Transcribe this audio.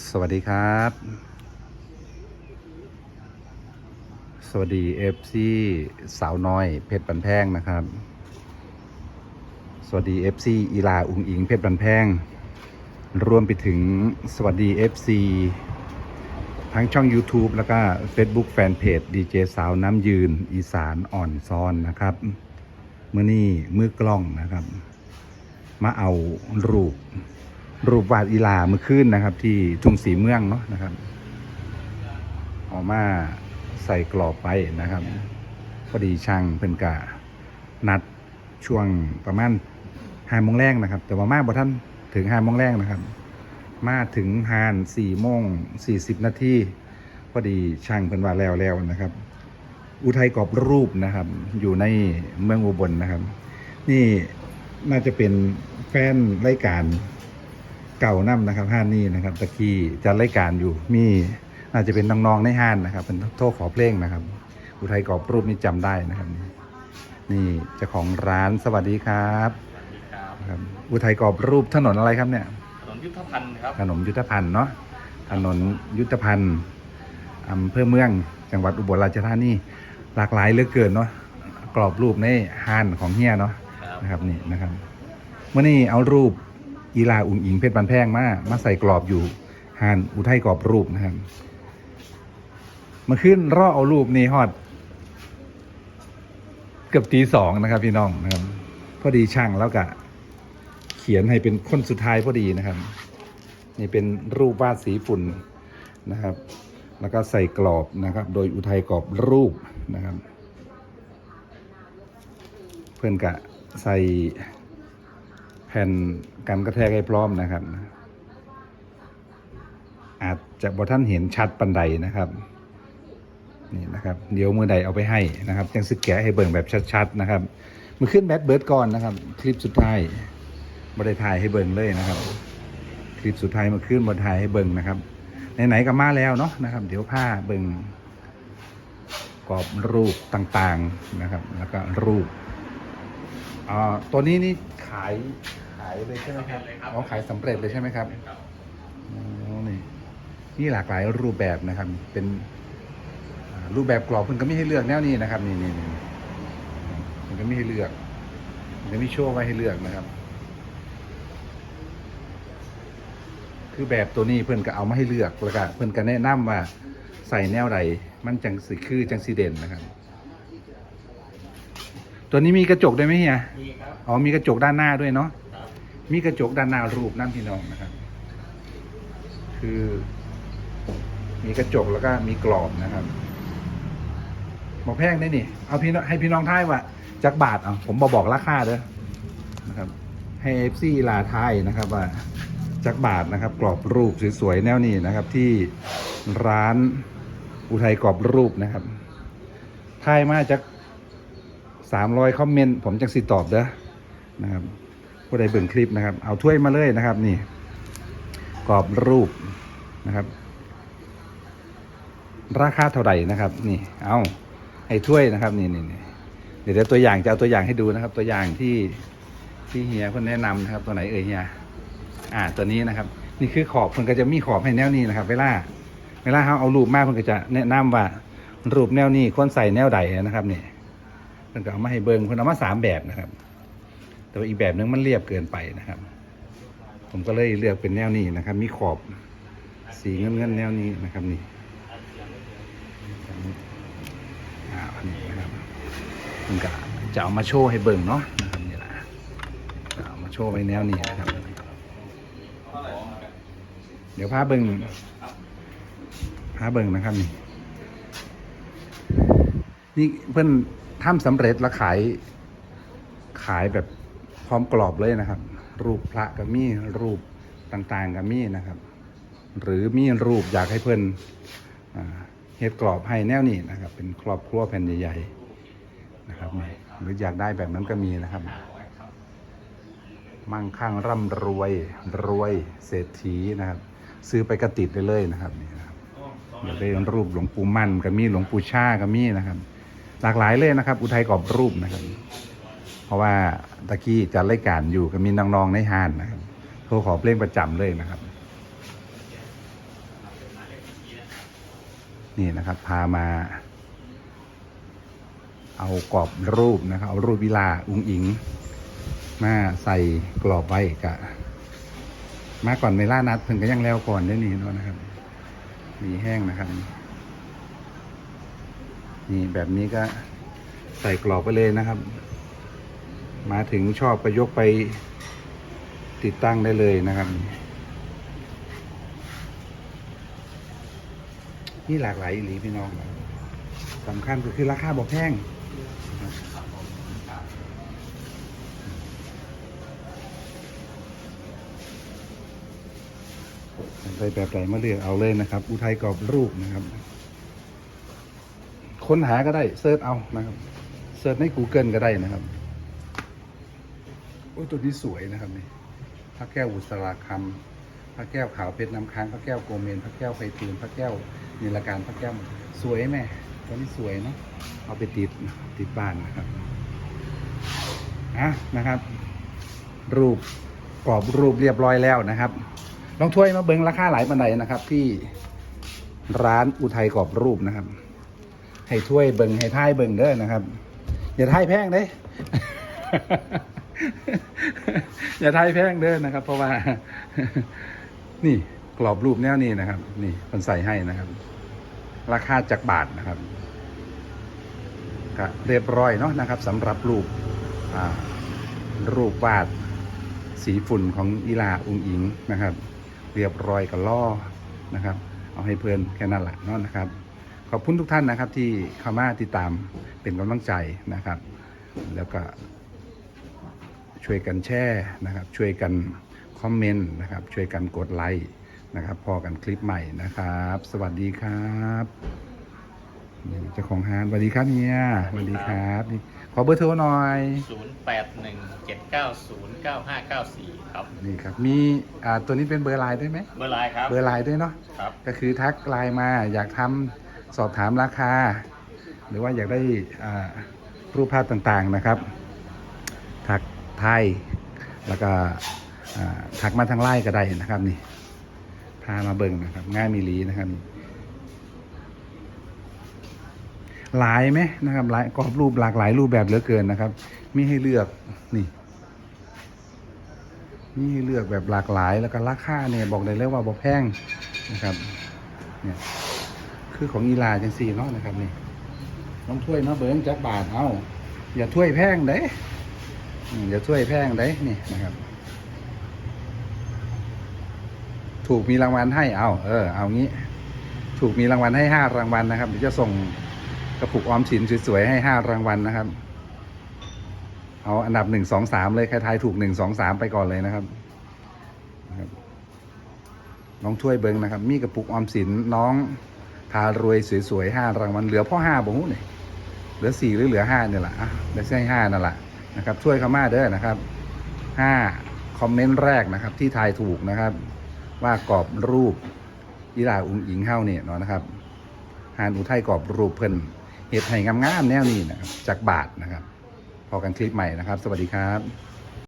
สวัสดีครับ สวัสดีเอฟซีสาวน้อย เพชรบันแพงนะครับ สวัสดีเอฟซีอีลาอุงอิง เพชรบันแพง รวมไปถึงสวัสดี FC ทั้งช่อง YouTube แล้วก็ Facebook Fanpage ดีเจสาวน้ำยืน อีสานอ่อนซ้อนนะครับเมื่อนี้มือกล้องนะครับ มาเอารูป รูปวาดอีลาเมื่อคืนนะครับ ที่ทุ่งสีเมืองเนาะนะครับเออกมาใส่กรอบไปนะครับพอดีช่างเพิ่นกะนัดช่วงประมาณห้าโมงแรกนะครับ แต่ว่ามาบ่ท่านถึงห้าโมงแรกนะครับ มาถึงฮานสี่โมงสี่สิบนาทีพอดีช่างเพิ่นว่าแล้วแล้วนะครับ อุทัยกรอบรูปนะครับ อยู่ในเมืองอุบลนะครับ นี่น่าจะเป็นแฟนรายการ เก่าน้ำนะครับห้านนี่นะครับตะกี้จัดรายการอยู่มีน่าจะเป็นน้องๆในห้านนะครับเป็นโทษขอเพลงนะครับ อุทัยกรอบรูปนี่จำได้นะครับ นี่เจ้าของร้านสวัสดีครับครับครับอุทัยกรอบรูปถนนอะไรครับเนี่ยถนนยุทธพันธ์ครับถนนยุทธพันธ์เนาะถนนยุทธพันธ์อำเภอเมืองจังหวัดอุบลราชธานีหลากหลายเหลือเกินเนาะกรอบรูปในห้านของเฮียเนาะครับนะครับนี่นะครับเมื่อนี้เอารูป อีลาอุ๋งอิงเพชรบันแพงมามาใส่กรอบอยู่หานอุทัยกรอบรูปนะครับเมาขึ้นรอเอารูปนี้ฮอด เกือบตีสองนะครับ พี่น้องนะครับพอดีช่างแล้วก็เขียนให้เป็นคนสุดท้ายพอดีนะครับ นี่เป็นรูปวาดสีฝุ่นนะครับ แล้วก็ใส่กรอบนะครับ โดยอุทัยกรอบรูปนะครับ เพื่อนกะใส่ แผ่นกันกระแทกให้พร้อมนะครับ อาจจะบอท่านเห็นชัดปันใดนะครับนี่นะครับเดี๋ยวมือใดเอาไปให้นะครับยังสึกแกะให้เบิ่งแบบชัดๆนะครับมือขึ้นแบทเบิร์ดก่อนนะครับ คลิปสุดท้ายบได้ถ่ายให้เบิ่งเลยนะครับ คลิปสุดท้ายมาขึ้นบนถ่ายให้เบิ่งนะครับไหนๆก็มาแล้วเนาะนะครับ เดี๋ยวผ้าเบิ่งกรอบรูปต่างๆนะครับ แล้วก็รูป อ่าตัวนี้นี่ขายขายเลยใช่ไหมครับขายเลยครับอ๋อขายสำเร็จเลยใช่ไหมครับอ๋อนี่นี่หลากหลายรูปแบบนะครับ เป็นอ่ารูปแบบกรอบคุณก็ไม่ให้เลือกแนวนี้นะครับ นี่นี่นี่มันก็ไม่ให้เลือกมันก็มีโชว์ไว้ให้เลือกนะครับ คือแบบตัวนี้เพื่อนก็เอามาให้เลือกแล้วก็เพื่อนก็แนะนำว่าใส่แนวใดมันจังสีคือจังสีเด่นนะครับ ตัวนี้มีกระจกด้วยไหมเฮียมีครับอ๋อมีกระจกด้านหน้าด้วยเนาะครับมีกระจกด้านหน้ารูปนั่นพี่น้องนะครับ คือ มีกระจกแล้วก็มีกรอบนะครับบอกแพงได้นี่เอาพี่น้องให้พี่น้องทายว่าจักบาทเอาผมบอกบอกราคาเด้อนะครับ ให้เอฟซีลาทายนะครับว่าจักบาทนะครับ กรอบรูปสวยๆแนวนี้นะครับ ที่ร้านอุทัยกรอบรูปนะครับทายมาจาก สามร้อยคอมเมนต์ผมจังสิตอบเด้อนะครับผู้ใดเบิ่งคลิปนะครับ เอาถ้วยมาเลยนะครับ นี่กรอบรูปนะครับ ราคาเท่าไหร่นะครับ นี่ เอาให้ถ้วยนะครับ นี่นี่เดี๋ยวตัวอย่างจะเอาตัวอย่างให้ดูนะครับ ตัวอย่างที่ที่เฮียเพิ่นแนะนำนะครับ ตัวไหนเอ่ยเฮียอ่า ตัวนี้นะครับ นี่คือขอบเพิ่นก็จะมีขอบให้แนวนี้นะครับ เวลา เวลาเขาเอารูปมาเพิ่นก็จะแนะนำว่ารูปแนวนี้ควรใส่แนวใดนะครับนี่ เพิ่นก็เอามาให้เบิ่งเพิ่นเอามาสามแบบนะครับ แต่ว่าอีกแบบนึงมันเรียบเกินไปนะครับ ผมก็เลยเลือกเป็นแนวนี้นะครับ มีขอบสีเงินเงินๆแนวนี้นะครับนี่อ่าอันนี้นะครับมันก็จะเอามาโชว์ให้เบิ่งเนาะนะครับนี่แหละจะเอามาโชว์ไว้แนวนี้นะครับ เดี๋ยวพาเบิ่งพาเบิ่งนะครับนี่นี่เพิ่อน ทำสำเร็จแล้วขาย ขายแบบพร้อมกรอบเลยนะครับ รูปพระกับมีรูปต่างๆกับมีนะครับ หรือมีรูปอยากให้เพื่อนเฮ็ดกรอบให้แนวนี้นะครับ เป็นครอบครัวแผ่นใหญ่ๆนะครับหรืออยากได้แบบนั้นก็มีนะครับ มั่งคั่งร่ำรวยรวยเศรษฐีนะครับ ซื้อไปกระติดได้เลยนะครับนี่นะครับอยากได้รูปหลวงปู่มั่นก็มีหลวงปู่ชาก็มีนะครับ หลากหลายเลยนะครับ อุทัยกรอบรูปนะครับ เพราะว่าตะกี้จัดรายการอยู่ก็มีน้องๆในห้านนะครับโทรขอเพลงประจำเลยนะครับ นี่นะครับ พามา เอากรอบรูปนะครับ เอารูปวิลาอุงอิง มาใส่กรอบไว้กะมาก่อนเวลานัดเพิ่นก็ยังแล้วก่อนได้นี่นะครับ มีแห้งนะครับ นี่แบบนี้ก็ใส่กรอบไปเลยนะครับ มาถึงชอบก็ยกไปติดตั้งได้เลยนะครับ นี่หลากหลายหลีพี่น้องสำคัญก็คือราคาบอกแพงใส่แบบไหนมาเลือกเอาเลยนะครับ อุทัยกรอบรูปนะครับ ค้นหาก็ได้เซิร์ชเอานะครับเซิร์ชใน Google ก็ได้นะครับโอ้ตัวนี้สวยนะครับนี่พระแก้วอุสราคำพระแก้วขาวเพชรน้ำค้างพระแก้วโกเมนพระแก้วไฟทูลพระแก้วนิลการพระแก้วสวยแม่ตัวนี้สวยนะเอาไปติดติดบ้านนะครับอะนะครับ รูปกรอบรูปเรียบร้อยแล้วนะครับลองถ้วยมาเบิ้งราคาหลายปันไดนะครับ ที่ร้านอุทัยกรอบรูปนะครับ ให้ถ้วยเบิงให้ท้ายเบิงเด้อนะครับ อย่าท้ายแพงเด้ อย่าท้ายแพงเด้อนะครับ เพราะว่า นี่กรอบรูปแนวนี้นะครับ นี่คนใส่ให้นะครับ ราคาจากบาทนะครับก็เรียบร้อยเนาะนะครับสำหรับรูปรูปวาดสีฝุ่นของอีลาอุงอิงนะครับ เรียบร้อยกับล่อนะครับ เอาให้เพื่อนแค่นั้นแหละเนาะนะครับ ขอบคุณทุกท่านนะครับ ที่เข้ามาติดตามเป็นกำลังใจนะครับ แล้วก็ช่วยกันแชร์นะครับ ช่วยกันคอมเมนต์นะครับ ช่วยกันกดไลค์นะครับ พอกันคลิปใหม่นะครับ สวัสดีครับนี่เจ้าของฮานสวัสดีครับเฮียสวัสดีครับนี่ขอเบอร์โทรหน่อยศูนย์แปดหนึ่งเจ็ดเก้าศูนย์เก้าห้าเก้าสี่ครับ นี่ครับ มีอ่าตัวนี้เป็นเบอร์ไลน์ได้ไหม เบอร์ไลน์ครับ เบอร์ไลน์ด้วยเนาะ ครับ ก็คือทักไลน์มาอยากทำ สอบถามราคา หรือว่าอยากได้รูปภาพต่างๆนะครับทักไทยแล้วก็อ่าทักมาทางไลน์ก็ได้นะครับนี่พามาเบิ่งนะครับ ง่ายมีลีนะครับหลายไหมนะครับหลายกรอบรูปหลากหลายรูปแบบเหลือเกินนะครับ มีให้เลือกนี่มีให้เลือกแบบหลากหลายแล้วก็ราคาเนี่ยบอกได้เลยว่าบ่แพงนะครับเนี่ย คือของอีลาจังสี่เนาะนะครับนี่น้องถ้วยมาเบิ้งจักบาทเอาอย่าถ้วยแพงเด้อย่าถ้วยแพงเด้นี่นะครับ ถูกมีรางวัลให้เอาเออ เอางี้ ถูกมีรางวัลให้ห้ารางวัลนะครับเดี๋ยวจะส่งกระปุกออมสินสวยๆให้ห้ารางวัลนะครับ เอาอันดับหนึ่งสองสามเลยใครทายถูกหนึ่งสองสามไปก่อนเลยนะครับน้องถ้วยเบิงนะครับ มีกระปุกออมสินน้อง พารวยสวยๆห้ารางวัลเหลือพ่อห้าบ่ฮู้นี่เหลือสี่หรือเหลือห้าเนี่ยแหละอะได้ใช่ห้านั่นแหละนะครับ ช่วยเขามาเด้อนะครับห้าคอมเมนต์แรกนะครับ ที่ทายถูกนะครับ ว่ากรอบรูปอีหลาอุ้งอิงเฮ้าเนี่ยเนาะนะครับหานอุทัยกรอบรูปเพิ่นเห็ดไห้งามๆแนวนี้นะครับจากบาทนะครับ พอกันคลิปใหม่นะครับ สวัสดีครับ